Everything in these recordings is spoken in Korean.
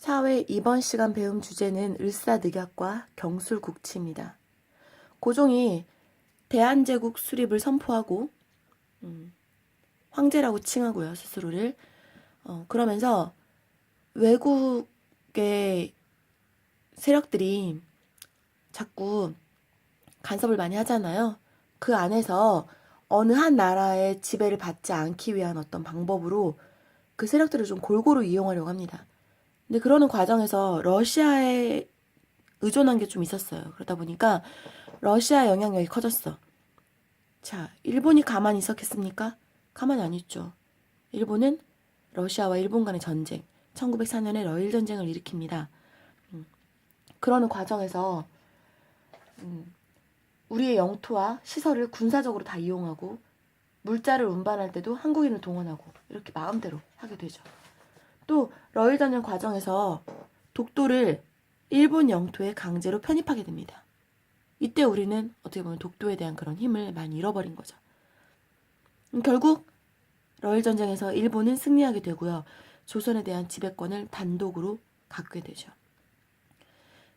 사회 이번 시간 배움 주제는 을사늑약과 경술국치입니다. 고종이 대한제국 수립을 선포하고 음, 황제라고 칭하고요 스스로를 어, 그러면서 외국의 세력들이 자꾸 간섭을 많이 하잖아요. 그 안에서 어느 한 나라의 지배를 받지 않기 위한 어떤 방법으로 그 세력들을 좀 골고루 이용하려고 합니다. 근데 그러는 과정에서 러시아에 의존한 게 좀 있었어요. 그러다 보니까 러시아 영향력이 커졌어. 자, 일본이 가만히 있었겠습니까? 가만히 안 있죠. 일본은 러시아와 일본 간의 전쟁, 1904년에 러일 전쟁을 일으킵니다. 음, 그러는 과정에서 음, 우리의 영토와 시설을 군사적으로 다 이용하고 물자를 운반할 때도 한국인을 동원하고 이렇게 마음대로 하게 되죠. 또 러일 전쟁 과정에서 독도를 일본 영토에 강제로 편입하게 됩니다. 이때 우리는 어떻게 보면 독도에 대한 그런 힘을 많이 잃어버린 거죠. 음, 결국 러일 전쟁에서 일본은 승리하게 되고요. 조선에 대한 지배권을 단독으로 갖게 되죠.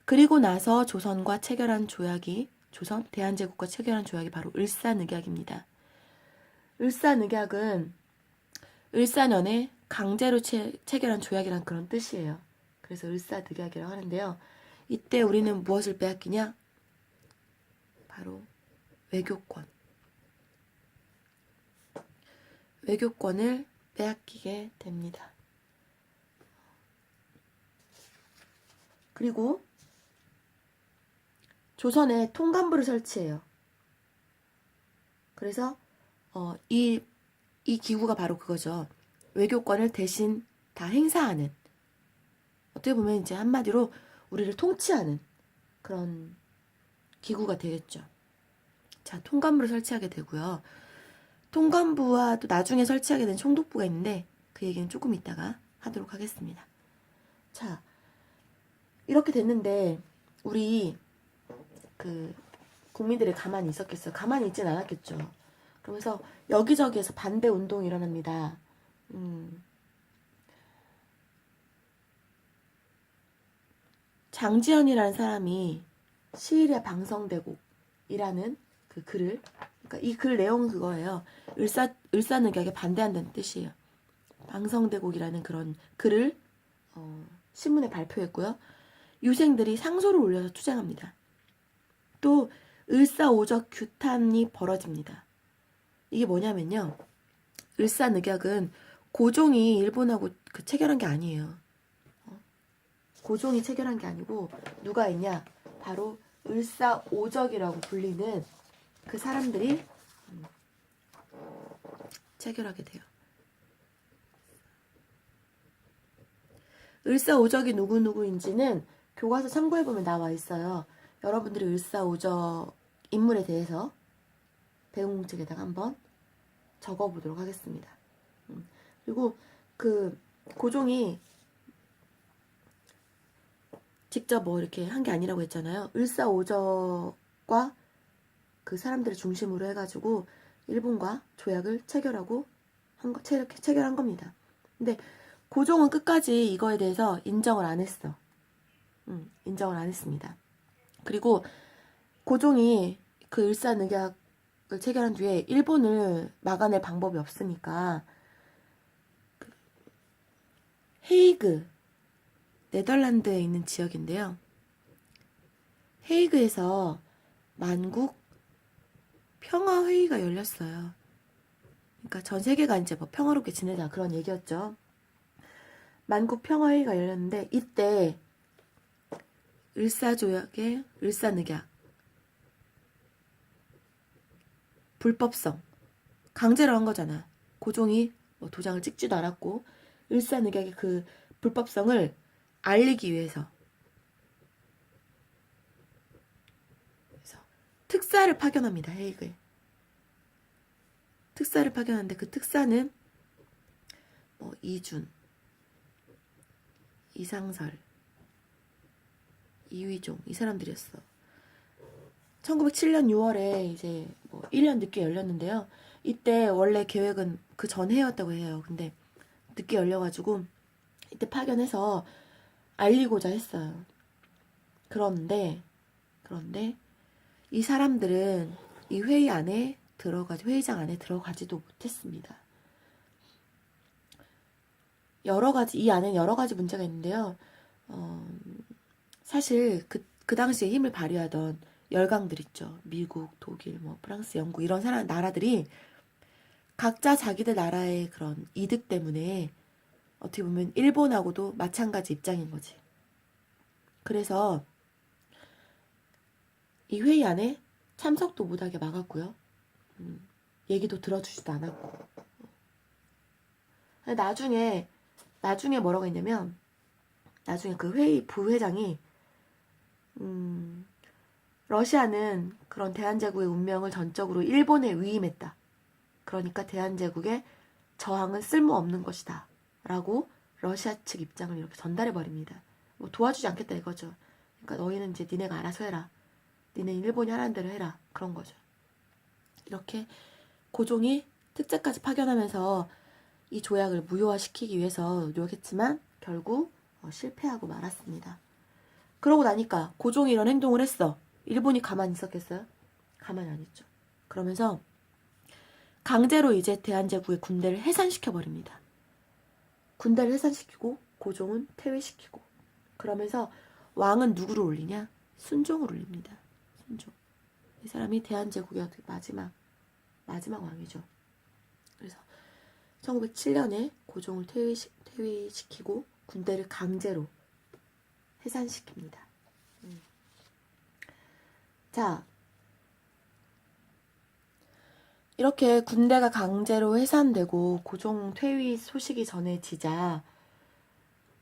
그리고 나서 조선과 체결한 조약이 조선 대한제국과 체결한 조약이 바로 을사늑약입니다. 을사늑약은 을사년에 강제로 체, 체결한 조약이란 그런 뜻이에요. 그래서 을사늑약이라고 하는데요. 이때 우리는 무엇을 빼앗기냐? 바로 외교권. 외교권을 빼앗기게 됩니다. 그리고 조선에 통감부를 설치해요. 그래서 어, 이, 이 기구가 바로 그거죠. 외교권을 대신 다 행사하는 어떻게 보면 이제 한마디로 우리를 통치하는 그런 기구가 되겠죠. 자, 통감부를 설치하게 되고요. 통감부와 또 나중에 설치하게 된 총독부가 있는데 그 얘기는 조금 이따가 하도록 하겠습니다. 자, 이렇게 됐는데 우리 그 국민들이 가만히 있었겠어요? 가만히 있진 않았겠죠. 그러면서 여기저기에서 반대 운동이 일어납니다. 음. 장지연이라는 사람이 시일의 방성대곡이라는 그 글을 그러니까 이 글 내용은 그거예요. 을사 을사늑약에 반대한다는 뜻이에요. 방성대곡이라는 그런 글을 어, 신문에 발표했고요. 유생들이 상소를 올려서 투쟁합니다. 또 을사오적 규탄이 벌어집니다. 이게 뭐냐면요. 을사늑약은 고종이 일본하고 그 체결한 게 아니에요. 어? 고종이 체결한 게 아니고 누가 있냐? 바로 을사오적이라고 불리는 그 사람들이 음, 체결하게 돼요. 을사오적이 누구누구인지는 교과서 참고해보면 나와 있어요. 여러분들이 을사오적 인물에 대해서 배운 공책에다가 한번 적어보도록 하겠습니다. 음, 그리고 그 고종이 직접 뭐 이렇게 한 게 아니라고 했잖아요. 을사오적과 그 사람들을 중심으로 해가지고 일본과 조약을 체결하고 한 거, 체, 체결한 겁니다. 근데 고종은 끝까지 이거에 대해서 인정을 안 했어. 음, 인정을 안 했습니다. 그리고 고종이 그 을사늑약을 체결한 뒤에 일본을 막아낼 방법이 없으니까 그 헤이그 네덜란드에 있는 지역인데요. 헤이그에서 만국 평화 회의가 열렸어요. 그러니까 전 세계가 이제 뭐 평화롭게 지내자 그런 얘기였죠. 만국 평화 회의가 열렸는데 이때 을사조약의 을사늑약 불법성 강제로 한 거잖아. 고종이 뭐 도장을 찍지도 않았고 을사늑약의 그 불법성을 알리기 위해서 그래서 특사를 파견합니다. 헤이그에 특사를 파견하는데 그 특사는 뭐 이준, 이상설, 이휘종 이 사람들이었어. 1907년 6월에 이제 뭐 1년 늦게 열렸는데요. 이때 원래 계획은 그 전해였다고 해요. 근데 늦게 열려가지고 이때 파견해서 알리고자 했어요. 그런데 그런데 이 사람들은 이 회의 안에 들어가지 회의장 안에 들어가지도 못했습니다. 여러 가지 이 안에 여러 가지 문제가 있는데요. 어, 사실 그, 그 당시에 힘을 발휘하던 열강들 있죠. 미국, 독일, 뭐 프랑스, 영국 이런 사람 나라들이 각자 자기들 나라의 그런 이득 때문에 어떻게 보면 일본하고도 마찬가지 입장인 거지. 그래서 이 회의 안에 참석도 못하게 막았고요. 음, 얘기도 들어주지도 않았고. 나중에 나중에 뭐라고 했냐면 나중에 그 회의 부회장이 음, 러시아는 그런 대한제국의 운명을 전적으로 일본에 위임했다. 그러니까 대한제국의 저항은 쓸모없는 것이다. 라고 러시아 측 입장을 이렇게 전달해 버립니다. 뭐 도와주지 않겠다 이거죠. 그러니까 너희는 이제 니네가 알아서 해라. 니네 일본이 하라는 대로 해라. 그런 거죠. 이렇게 고종이 특제까지 파견하면서 이 조약을 무효화시키기 위해서 노력했지만 결국 어, 실패하고 말았습니다. 그러고 나니까 고종이 이런 행동을 했어. 일본이 가만히 있었겠어요? 가만히 안 있죠. 그러면서 강제로 이제 대한제국의 군대를 해산시켜 버립니다. 군대를 해산시키고 고종은 퇴위시키고 그러면서 왕은 누구를 올리냐? 순종을 올립니다. 순종. 이 사람이 대한제국의 마지막 마지막 왕이죠. 그래서 1907년에 고종을 퇴위시, 퇴위시키고 군대를 강제로 해산시킵니다. 음. 자, 이렇게 군대가 강제로 해산되고 고종 퇴위 소식이 전해지자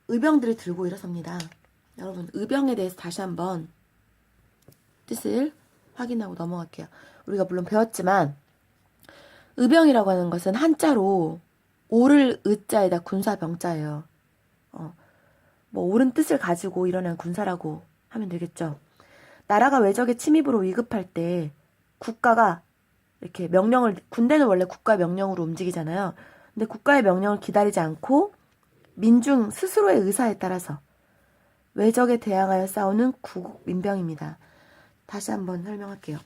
의병들이 들고 일어섭니다. 여러분, 의병에 대해서 다시 한번 뜻을 확인하고 넘어갈게요. 우리가 물론 배웠지만 의병이라고 하는 것은 한자로 오를 의자에다 군사병자예요. 어, 뭐 옳은 뜻을 가지고 일어난 군사라고 하면 되겠죠. 나라가 외적의 침입으로 위급할 때 국가가 이렇게 명령을 군대는 원래 국가 명령으로 움직이잖아요. 근데 국가의 명령을 기다리지 않고 민중 스스로의 의사에 따라서 외적에 대항하여 싸우는 구국 민병입니다. 다시 한번 설명할게요.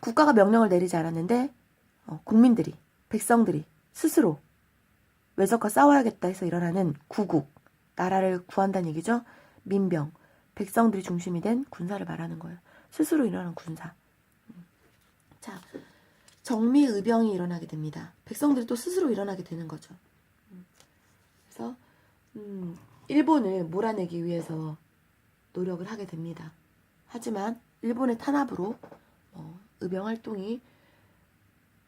국가가 명령을 내리지 않았는데 어, 국민들이 백성들이 스스로 외적과 싸워야겠다 해서 일어나는 구국 나라를 구한다는 얘기죠. 민병 백성들이 중심이 된 군사를 말하는 거예요. 스스로 일어나는 군사. 자, 정미의병이 일어나게 됩니다. 백성들이 또 스스로 일어나게 되는 거죠. 그래서 음, 일본을 몰아내기 위해서 노력을 하게 됩니다. 하지만 일본의 탄압으로 어, 의병 활동이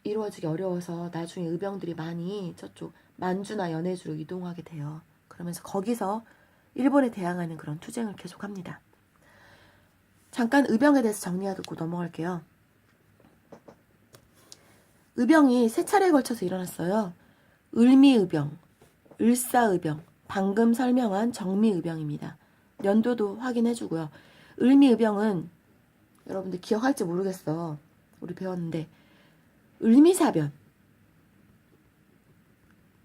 이루어지기 어려워서 나중에 의병들이 많이 저쪽 만주나 연해주로 이동하게 돼요. 그러면서 거기서 일본에 대항하는 그런 투쟁을 계속합니다. 잠깐 의병에 대해서 정리하고 넘어갈게요. 의병이 세 차례에 걸쳐서 일어났어요. 을미의병, 을사의병, 방금 설명한 정미의병입니다. 연도도 확인해주고요. 을미의병은 여러분들 기억할지 모르겠어. 우리 배웠는데 을미사변,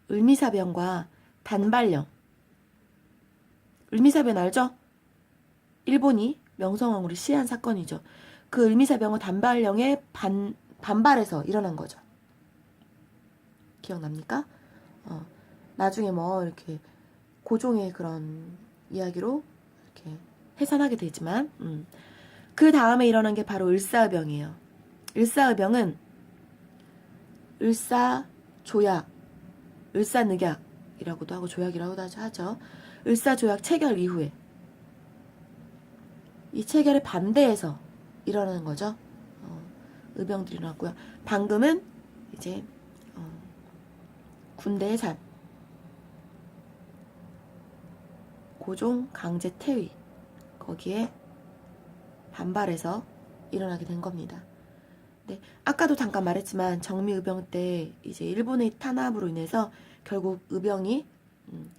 을미사변과 단발령. 을미사변 알죠? 일본이 명성황후를 시해한 사건이죠. 그 을미사병은 단발령의 반, 반발에서 일어난 거죠. 기억납니까? 어, 나중에 뭐 이렇게 고종의 그런 이야기로 이렇게 해산하게 되지만 음. 그 다음에 일어난 게 바로 을사의병이에요. 을사의병은 을사조약, 을사늑약이라고도 하고 조약이라고도 하죠. 을사조약 체결 이후에 이 체결에 반대해서 일어나는 거죠. 어, 의병들이 일어났고요. 방금은 이제 어, 군대 해산, 고종 강제 퇴위 거기에 반발해서 일어나게 된 겁니다. 네, 아까도 잠깐 말했지만 정미의병 때 이제 일본의 탄압으로 인해서 결국 의병이 음,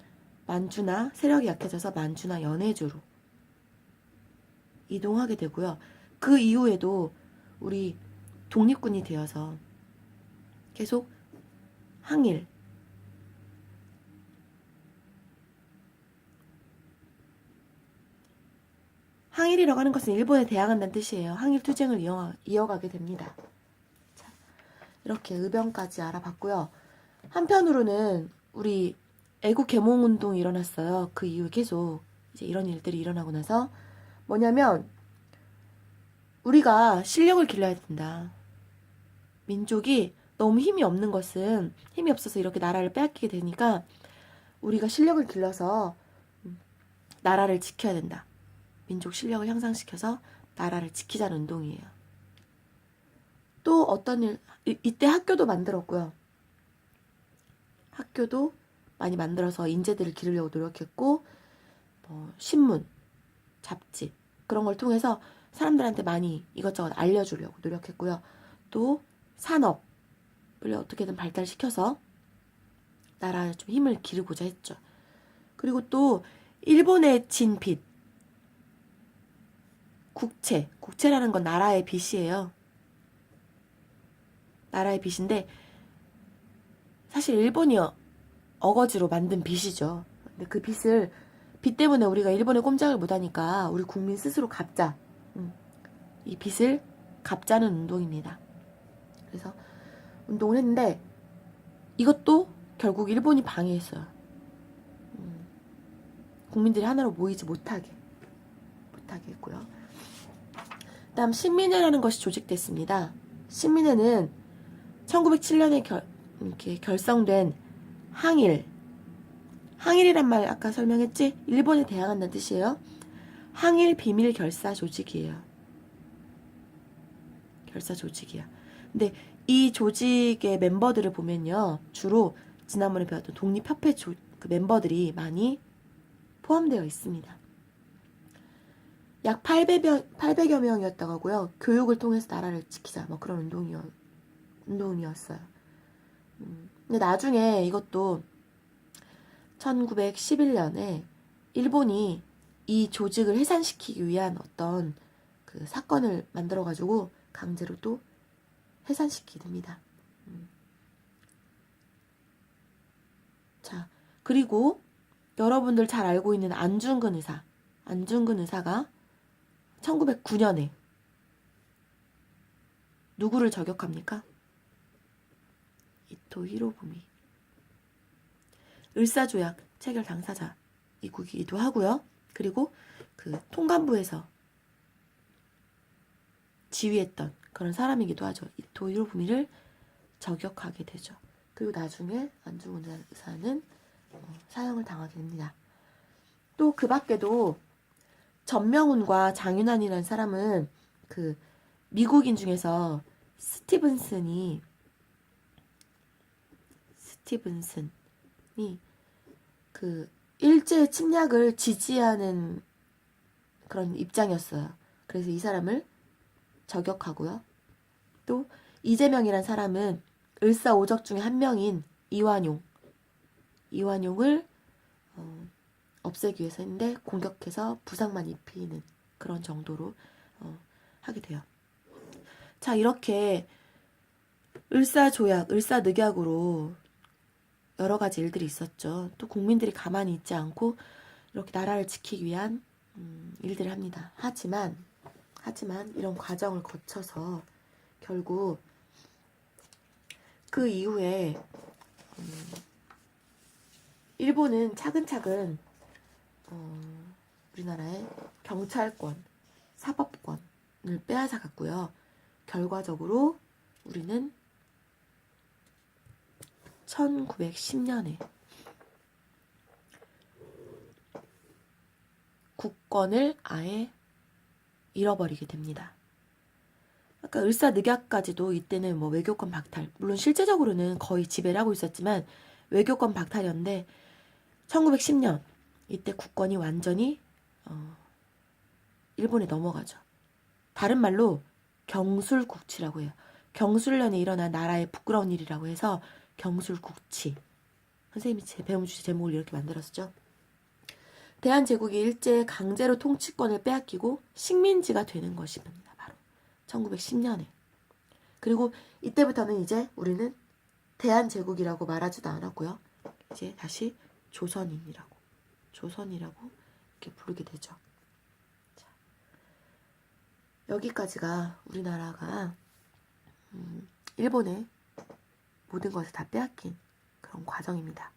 만주나 세력이 약해져서 만주나 연해주로 이동하게 되고요. 그 이후에도 우리 독립군이 되어서 계속 항일 항일이라고 하는 것은 일본에 대항한다는 뜻이에요. 항일 투쟁을 이어가, 이어가 게 됩니다. 자, 이렇게 의병까지 알아봤고요. 한편으로는 우리 애국 개몽 운동이 일어났어요. 그 이후에 계속 이제 이런 일들이 일어나고 나서 뭐냐면 우리가 실력을 길러야 된다. 민족이 너무 힘이 없는 것은 힘이 없어서 이렇게 나라를 빼앗기게 되니까 우리가 실력을 길러서 음, 나라를 지켜야 된다. 민족 실력을 향상시켜서 나라를 지키자는 운동이에요. 또 어떤 일, 이, 이때 학교도 만들었고요. 학교도 많이 만들어서 인재들을 기르려고 노력했고, 뭐, 신문, 잡지, 그런 걸 통해서 사람들한테 많이 이것저것 알려주려고 노력했고요. 또 산업을 어떻게든 발달시켜서 나라에 좀 힘을 기르고자 했죠. 그리고 또 일본의 진빚, 국채, 국채라는 건 나라의 빚이에요. 나라의 빚인데 사실 일본이 어- 어거지로 만든 빚이죠. 근데 그 빚을 빚 때문에 우리가 일본에 꼼짝을 못하니까 우리 국민 스스로 갚자. 음, 이 빚을 갚자는 운동입니다. 그래서 운동을 했는데 이것도 결국 일본이 방해했어요. 음, 국민들이 하나로 모이지 못하게 못하게 했고요. 다음 신민회라는 것이 조직됐습니다. 신민회는 1907년에 결, 이렇게 결성된 항일 항일이란 말 아까 설명했지? 일본에 대항한다는 뜻이에요. 항일 비밀 결사 조직이에요. 결사 조직이야. 근데 이 조직의 멤버들을 보면요. 주로 지난번에 배웠던 독립협회 조, 그 멤버들이 많이 포함되어 있습니다. 약 800여, 800여 명이었다고 하고요. 교육을 통해서 나라를 지키자. 뭐 그런 운동이었, 운동이었어요. 음, 근데 나중에 이것도 1911년에 일본이 이 조직을 해산시키기 위한 어떤 그 사건을 만들어가지고 강제로 또 해산시키게 됩니다. 음. 자, 그리고 여러분들 잘 알고 있는 안중근 의사. 안중근 의사가 1909년에 누구를 저격합니까? 이토 히로부미. 을사조약 체결 당사자이기도 하고요. 그리고 그 통감부에서 지휘했던 그런 사람이기도 하죠. 이토 히로부미를 저격하게 되죠. 그리고 나중에 안중근 의사는 어, 사형을 당하게 됩니다. 또 그 밖에도 전명훈과 장윤환이라는 사람은 그 미국인 중에서 스티븐슨이 스티븐슨이 그 일제 침략을 지지하는 그런 입장이었어요. 그래서 이 사람을 저격하고요. 또 이재명이란 사람은 을사오적 중에 한 명인 이완용 이완용을 어, 없애기 위해서 했는데 공격해서 부상만 입히는 그런 정도로 어, 하게 돼요. 자 이렇게 을사조약, 을사늑약으로 여러 가지 일들이 있었죠. 또 국민들이 가만히 있지 않고 이렇게 나라를 지키기 위한 음, 일들을 합니다. 하지만 하지만 이런 과정을 거쳐서 결국 그 이후에 음, 일본은 차근차근 어, 우리나라의 경찰권, 사법권을 빼앗아 갔고요. 결과적으로 우리는 1910년에 국권을 아예 잃어버리게 됩니다. 아까 을사늑약까지도 이때는 뭐 외교권 박탈, 물론 실제적으로는 거의 지배를 하고 있었지만 외교권 박탈이었는데 1910년 이때 국권이 완전히 어, 일본에 넘어가죠. 다른 말로 경술국치라고 해요. 경술련에 일어난 나라의 부끄러운 일이라고 해서 경술국치. 선생님이 제 배움 주제 제목을 이렇게 만들었죠. 대한제국이 일제 강제로 통치권을 빼앗기고 식민지가 되는 것입니다. 바로 1910년에. 그리고 이때부터는 이제 우리는 대한제국이라고 말하지도 않았고요. 이제 다시 조선인이라고 조선이라고 이렇게 부르게 되죠. 자, 여기까지가 우리나라가 음, 일본의 모든 것을 다 빼앗긴 그런 과정입니다.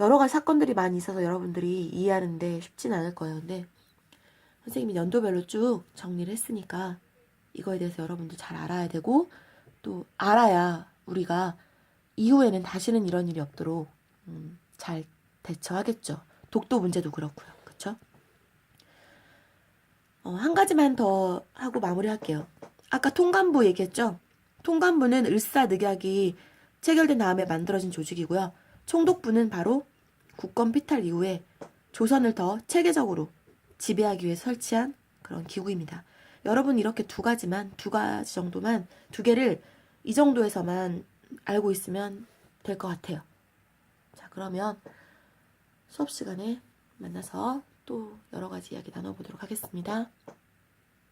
여러 가지 사건들이 많이 있어서 여러분들이 이해하는데 쉽진 않을 거예요. 근데 선생님이 연도별로 쭉 정리를 했으니까 이거에 대해서 여러분도 잘 알아야 되고 또 알아야 우리가 이후에는 다시는 이런 일이 없도록 음, 잘 대처하겠죠. 독도 문제도 그렇고요. 그렇죠? 어, 한 가지만 더 하고 마무리할게요. 아까 통감부 얘기했죠? 통감부는 을사늑약이 체결된 다음에 만들어진 조직이고요. 총독부는 바로 국권 피탈 이후에 조선을 더 체계적으로 지배하기 위해 설치한 그런 기구입니다. 여러분 이렇게 두 가지만 두 가지 정도만 두 개를 이 정도에서만 알고 있으면 될 것 같아요. 자 그러면 수업 시간에 만나서 또 여러 가지 이야기 나눠보도록 하겠습니다.